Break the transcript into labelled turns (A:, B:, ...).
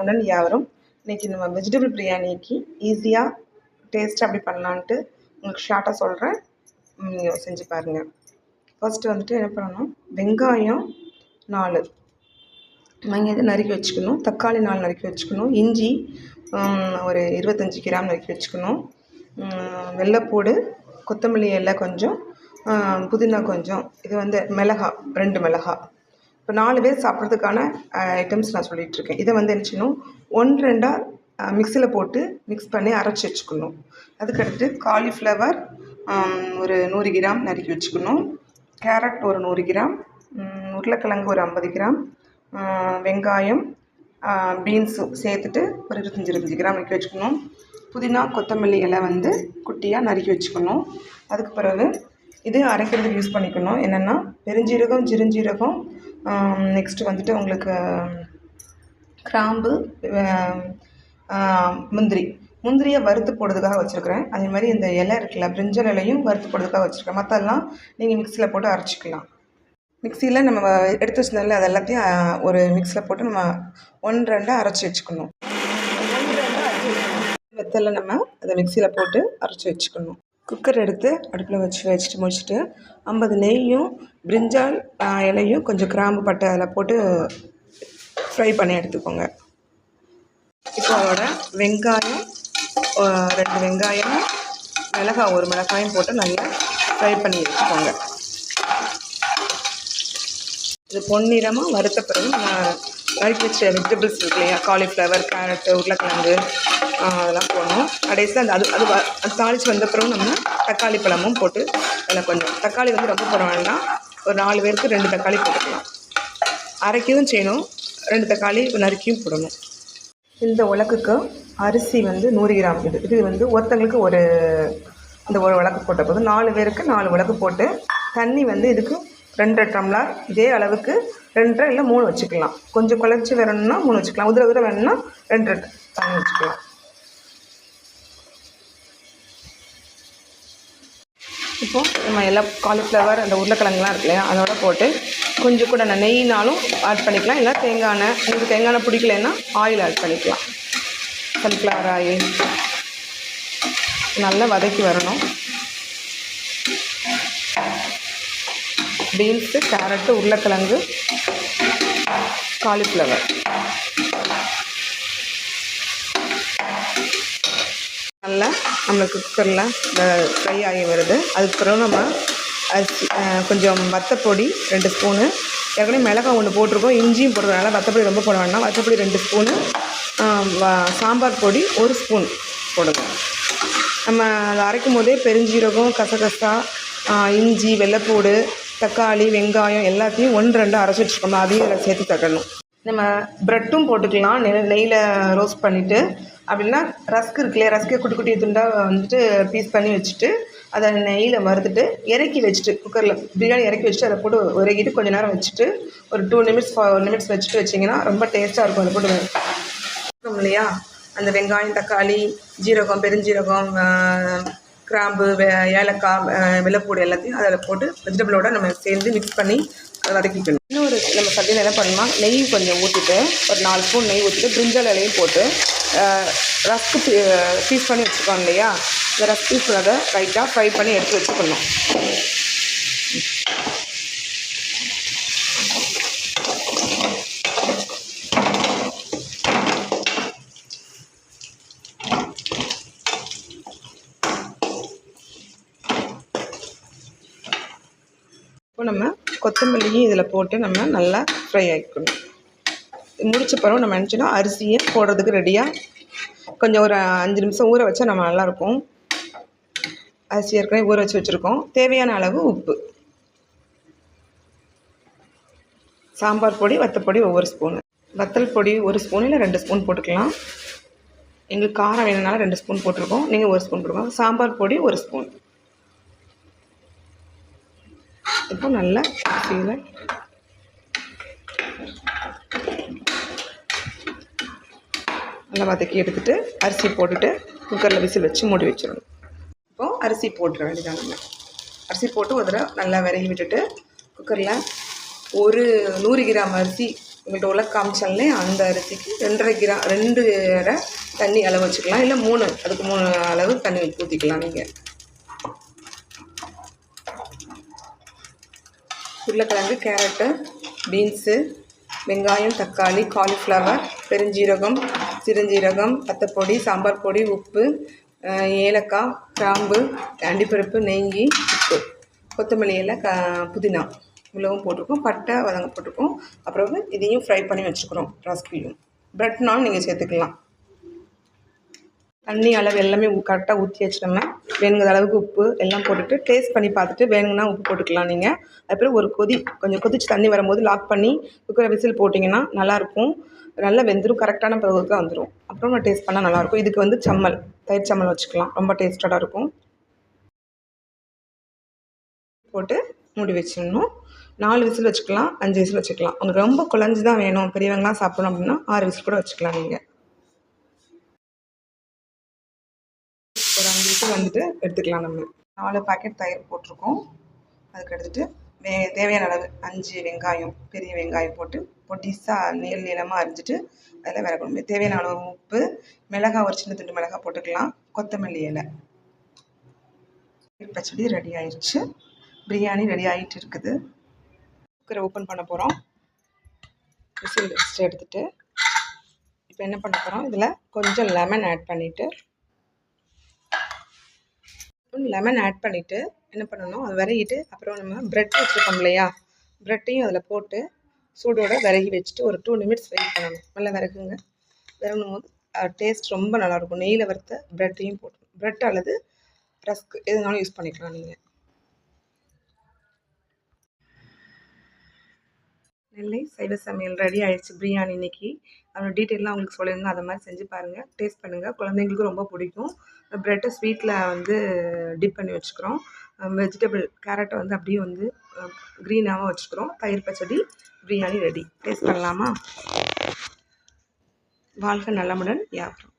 A: உடன் யாவரும் இன்றைக்கி நம்ம வெஜிடபிள் பிரியாணிக்கு ஈஸியாக டேஸ்ட்டாக அப்படி பண்ணலான்ட்டு உங்களுக்கு ஷார்ட்டாக சொல்கிறேன் நீங்கள் செஞ்சு பாருங்கள் ஃபஸ்ட்டு வந்துட்டு என்ன பண்ணணும்? வெங்காயம் நாலு. வெங்காயத்தை நறுக்கி வச்சுக்கணும். தக்காளி நாலு நறுக்கி வச்சுக்கணும். இஞ்சி ஒரு இருபத்தஞ்சி கிராம் நறுக்கி வச்சுக்கணும். வெள்ளைப்பூடு கொத்தமல்லி எல்லாம் கொஞ்சம் புதினா கொஞ்சம். இது வந்து மிளகா ரெண்டு மிளகா இப்போ நாலு பேர் சாப்பிட்றதுக்கான ஐட்டம்ஸ் நான் சொல்லிகிட்ருக்கேன் இதை வந்து என்ன செய்யணும்? ஒன்று ரெண்டாக மிக்சியில் போட்டு மிக்ஸ் பண்ணி அரைச்சி வச்சுக்கணும். அதுக்கடுத்து காலிஃப்ளவர் ஒரு நூறு கிராம் நறுக்கி வச்சுக்கணும். கேரட் ஒரு நூறு கிராம் உருளைக்கிழங்கு ஒரு ஐம்பது கிராம் வெங்காயம் பீன்ஸு சேர்த்துட்டு ஒரு இருபத்தஞ்சி இருபத்தஞ்சி கிராம் நறுக்கி வச்சுக்கணும். புதினா கொத்தமல்லி இலை வந்து குட்டியாக நறுக்கி வச்சுக்கணும். அதுக்கு பிறகு இது அரைக்கிறதுக்கு யூஸ் பண்ணிக்கணும். என்னென்னா பெருஞ்சீரகம் ஜிருஞ்சீரகம் நெக்ஸ்ட்டு வந்துட்டு உங்களுக்கு கிராம்பு முந்திரி. முந்திரியை வறுத்து போடுறதுக்காக வச்சுருக்கிறேன். அதே மாதிரி இந்த இலை இருக்குல்ல பிரிஞ்சல் இலையும் வறுத்து போடுறதுக்காக வச்சுருக்கேன் மற்றெல்லாம் நீங்கள் மிக்சியில் போட்டு அரைச்சிக்கலாம். மிக்சியில் நம்ம எடுத்து வச்சிருந்தால அது எல்லாத்தையும் ஒரு மிக்சியில் போட்டு நம்ம ஒன்று ரெண்டாக அரைச்சி வச்சுக்கணும். வெத்தலை நம்ம அதை மிக்சியில் போட்டு அரைச்சி வச்சுக்கணும். குக்கர் எடுத்து அடுப்பில் வச்சு வச்சுட்டு முடிச்சுட்டு ஐம்பது நெய்யும் பிரிஞ்சால் இலையும் கொஞ்சம் கிராம்பு பட்டை அதில் போட்டு ஃப்ரை பண்ணி எடுத்துக்கோங்க. இப்போ அதோட வெங்காயம் ரெண்டு வெங்காயம் மிளகாய் ஒரு மிளகாயும் போட்டு நல்லா ஃப்ரை பண்ணி எடுத்துக்கோங்க. இது பொன்னிறமாக வறுத்த பிறகு வறுக்கி வச்ச வெஜிடபிள்ஸ் இருக்கு இல்லையா? காலிஃப்ளவர் கேரட்டு உருளைக்கிழங்கு அதெல்லாம் போடணும். கடைசியில் அந்த அது அது அது தாளித்து வந்த பிறகு நம்ம தக்காளி பழமும் போட்டு அதில் கொஞ்சம் தக்காளி வந்து ரொம்ப போட ஒரு நாலு பேருக்கு ரெண்டு தக்காளி போட்டுக்கலாம். அரைக்கவும் செய்யணும். ரெண்டு தக்காளி நறுக்கியும் போடணும். இந்த உலக்குக்கு அரிசி வந்து நூறு கிராம். இது இது வந்து ஒருத்தங்களுக்கு ஒரு இந்த ஒரு உலக்கு போட்ட போது நாலு பேருக்கு நாலு உலக்கு போட்டு தண்ணி வந்து இதுக்கு ரெண்டரை டம்ளர் இதே அளவுக்கு ரெண்டரை இல்லை மூணு வச்சுக்கலாம். கொஞ்சம் குழச்சி வேணும்னா மூணு வச்சுக்கலாம். உதிர உதிர வேணும்னா ரெண்டரை தண்ணி வச்சுக்கலாம். இப்போது நம்ம எல்லாம் காலிஃப்ளவர் அந்த உருளைக்கிழங்குலாம் இருக்கு இல்லையா அதோட போட்டு கொஞ்சம் கூட நான் நெய்னாலும் ஆட் பண்ணிக்கலாம். இல்லை தேங்காய் எண்ணெய் உங்களுக்கு தேங்காய் எண்ணெய் பிடிக்கலன்னா ஆயில் ஆட் பண்ணிக்கலாம். சன்ஃப்ளவர் ஆயில் நல்லா வதக்கி வரணும். பீன்ஸு கேரட்டு உருளைக்கிழங்கு காலிஃப்ளவர். நல்லா நம்மளுக்கு குக்கரில் ஃப்ரை ஆகி வருது. அதுக்கு பிறகு நம்ம அரிசி கொஞ்சம் வத்தப்பொடி ரெண்டு ஸ்பூனு. ஏற்கனவே மிளகாய் ஒன்று போட்டிருக்கோம். இஞ்சியும் போடுறதுனால வத்தப்பொடி ரொம்ப போட வேண்டாம். வத்தப்பொடி ரெண்டு ஸ்பூனு. சாம்பார் பொடி ஒரு ஸ்பூன் போடுங்க. நம்ம அதை அரைக்கும் போதே பெருஞ்சீரகம் கசகசா இஞ்சி வெள்ளைப்பூடு தக்காளி வெங்காயம் எல்லாத்தையும் ஒன்று ரெண்டு அரைச்சி வச்சுக்கணும் அதையும் இதில் சேர்த்து தட்டணும் நம்ம ப்ரெட்டும் போட்டுக்கலாம். நெ நெய்யில் ரோஸ்ட் பண்ணிவிட்டு அப்படின்னா ரஸ்க் இருக்குல்லையே ரஸ்க்கை குட்டி குட்டி துண்டாக வந்துட்டு பீஸ் பண்ணி வச்சுட்டு அதை நெய்யில் வறுத்துட்டு இறக்கி வச்சுட்டு குக்கரில் பிரியாணி இறக்கி வச்சுட்டு அதை போட்டு இறக்கிட்டு கொஞ்ச நேரம் வச்சுட்டு ஒரு டூ நிமிட்ஸ் ஃபோர் நிமிட்ஸ் வச்சுட்டு வச்சிங்கன்னா ரொம்ப டேஸ்ட்டாக இருக்கும் அதை போட்டு இல்லையா? அந்த வெங்காயம் தக்காளி ஜீரகம் பெருஞ்சீரகம் கிராம்பு வே ஏலக்காய் ஆஹ், வெள்ளைப்பூடு எல்லாத்தையும் அதில் போட்டு வெஜிடபிளோட நம்ம சேர்ந்து மிக்ஸ் பண்ணி அதை வதக்கிக்கணும். இன்னொரு நம்ம சட்டையில் என்ன பண்ணணும்னா நெய் கொஞ்சம் ஊற்றிட்டு ஒரு நாலு ஸ்பூன் நெய் ஊற்றிட்டு பிரிஞ்சால் இலையும் போட்டு ரஸ்க்கு பீஸ் பண்ணி வச்சுருக்கோம் இல்லையா? இந்த ரஸ்க் பீஸ் அதை ரைட்டாக ஃப்ரை பண்ணி எடுத்து வச்சுக்கணும். இப்போ நம்ம கொத்தமல்லியும் இதில் போட்டு நம்ம நல்லா ஃப்ரை ஆகிக்கணும் முடிச்ச பிறகு நம்ம நினச்சோன்னா அரிசியை போடுறதுக்கு ரெடியாக கொஞ்சம் ஒரு அஞ்சு நிமிஷம் ஊற வச்சா நம்ம நல்லாயிருக்கும். அரிசி ஏற்கனவே ஊற வச்சு வச்சுருக்கோம். தேவையான அளவு உப்பு. சாம்பார் பொடி வத்தப்பொடி ஒவ்வொரு ஸ்பூனு வத்தல் பொடி ஒரு ஸ்பூன் இல்லை ரெண்டு ஸ்பூன் போட்டுக்கலாம். எங்களுக்கு காரம் வேணுனாலும் ரெண்டு ஸ்பூன் போட்டிருக்கோம். நீங்கள் ஒரு ஸ்பூன் போட்டுக்கோங்க. சாம்பார் பொடி ஒரு ஸ்பூன் இப்போ நல்லா செய்வேன் நல்லா வதக்கி எடுத்துகிட்டு அரிசி போட்டுட்டு குக்கரில் விசில் வச்சு மூடி வச்சிடணும். இப்போது அரிசி போட்டுற வேண்டியதான் அரிசி போட்டு ஒரு தடவை நல்லா விரகி விட்டுட்டு குக்கரில் ஒரு நூறு கிராம் அரிசி உங்கள்கிட்ட உள்ள காமிச்சாலே அந்த அரிசிக்கு ரெண்டரை கிராம் ரெண்டு தண்ணி அளவு வச்சுக்கலாம். இல்லை மூணு அதுக்கு மூணு அளவு தண்ணி ஊற்றிக்கலாம் நீங்கள் உருளைக்கிழங்கு கேரட்டு பீன்ஸு வெங்காயம் தக்காளி காலிஃப்ளவர் பெருஞ்சீரகம் சிறுஞ்சீரகம் பத்தப்பொடி சாம்பார் பொடி உப்பு ஏலக்காய் கிராம்பு அண்டிப்பருப்பு நெய் உப்பு. கொத்தமல்லி இலை க புதினா. இவ்வளவும் போட்டிருக்கோம். பட்டை வதங்க போட்டிருக்கோம். அப்புறம் இதையும் ஃப்ரை பண்ணி வச்சுக்கிறோம். ரஸ்கியும் ப்ரெட்னாலும் நீங்கள் சேர்த்துக்கலாம். தண்ணி அளவு எல்லாமே கரெக்டாக ஊற்றி வச்சிட்டோம்னா வேணுங்கிற அளவுக்கு உப்பு எல்லாம் போட்டுட்டு டேஸ்ட் பண்ணி பார்த்துட்டு வேணுங்கன்னா உப்பு போட்டுக்கலாம் நீங்கள் அதுக்கப்புறம் ஒரு கொதி கொஞ்சம் கொதிச்சு தண்ணி வரும்போது லாக் பண்ணி குக்கரை விசில் போட்டிங்கன்னா நல்லாயிருக்கும். நல்லா வெந்துடும் கரெக்டான பருவத்துக்கு வந்துடும் அப்புறம் நான் டேஸ்ட் பண்ணால் நல்லாயிருக்கும். இதுக்கு வந்து சம்மல் தயிர் சம்மல் வச்சுக்கலாம். ரொம்ப டேஸ்டடாக இருக்கும். போட்டு மூடி வச்சிடணும். நாலு விசில் வச்சுக்கலாம் அஞ்சு விசில் வச்சுக்கலாம். உங்களுக்கு ரொம்ப குழஞ்சி தான் வேணும். பெரியவங்களாம் சாப்பிடணும் அப்படின்னா ஆறு விசில் கூட வச்சுக்கலாம் நீங்கள் வந்துட்டு எடுத்துக்கலாம் நம்ம. நாலு பாக்கெட் தயிர் போட்டிருக்கோம். அதுக்கு எடுத்துகிட்டு வே தேவையான அளவு அஞ்சு வெங்காயம் பெரிய வெங்காயம் போட்டு பொடிசாக நீள் நீளமாக அரிஞ்சிட்டு அதில் வேற குழம்பு தேவையான அளவு உப்பு மிளகாய் ஒரு சின்ன துண்டு மிளகாய் போட்டுக்கலாம். கொத்தமல்லி இலை. பச்சடி ரெடி ஆயிடுச்சு. பிரியாணி ரெடி ஆகிட்டு இருக்குது. குக்கரை ஓப்பன் பண்ண போகிறோம் விசில் எடுத்துகிட்டு இப்போ என்ன பண்ண போகிறோம் இதில் கொஞ்சம் லெமன் ஆட் பண்ணிவிட்டு லெமன் ஆட் பண்ணிவிட்டு என்ன பண்ணணும்? அது விரகிட்டு அப்புறம் நம்ம ப்ரெட் வச்சுருக்கோம் இல்லையா? ப்ரெட்டையும் அதில் போட்டு சூடோடு விரகி வச்சுட்டு ஒரு டூ நிமிட்ஸ் வெயிட் பண்ணணும். நல்லா விறகுங்க விரகணும் போது டேஸ்ட் ரொம்ப நல்லாயிருக்கும் நெய்யில் வறுத்த ப்ரெட்டையும் போட்டு ப்ரெட் அல்லது ரஸ்க் எதுனாலும் யூஸ் பண்ணிக்கலாம் நீங்கள் நெல்லை சைவ சமையல் ரெடி ஆயிடுச்சு பிரியாணி இன்றைக்கி அதோட டீட்டெயிலாம் உங்களுக்கு சொல்லியிருந்தோம் அதை மாதிரி செஞ்சு பாருங்கள் டேஸ்ட் பண்ணுங்கள் குழந்தைங்களுக்கும் ரொம்ப பிடிக்கும். ப்ரெட்டை ஸ்வீட்டில் வந்து டிப் பண்ணி வச்சுக்கிறோம். வெஜிடபிள் கேரட்டை வந்து அப்படியே வந்து க்ரீனாகவும் வச்சுக்கிறோம். தயிர் பச்சடி பிரியாணி ரெடி டேஸ்ட் பண்ணலாமா? வாழ்க நலமுடன். வியாபாரம்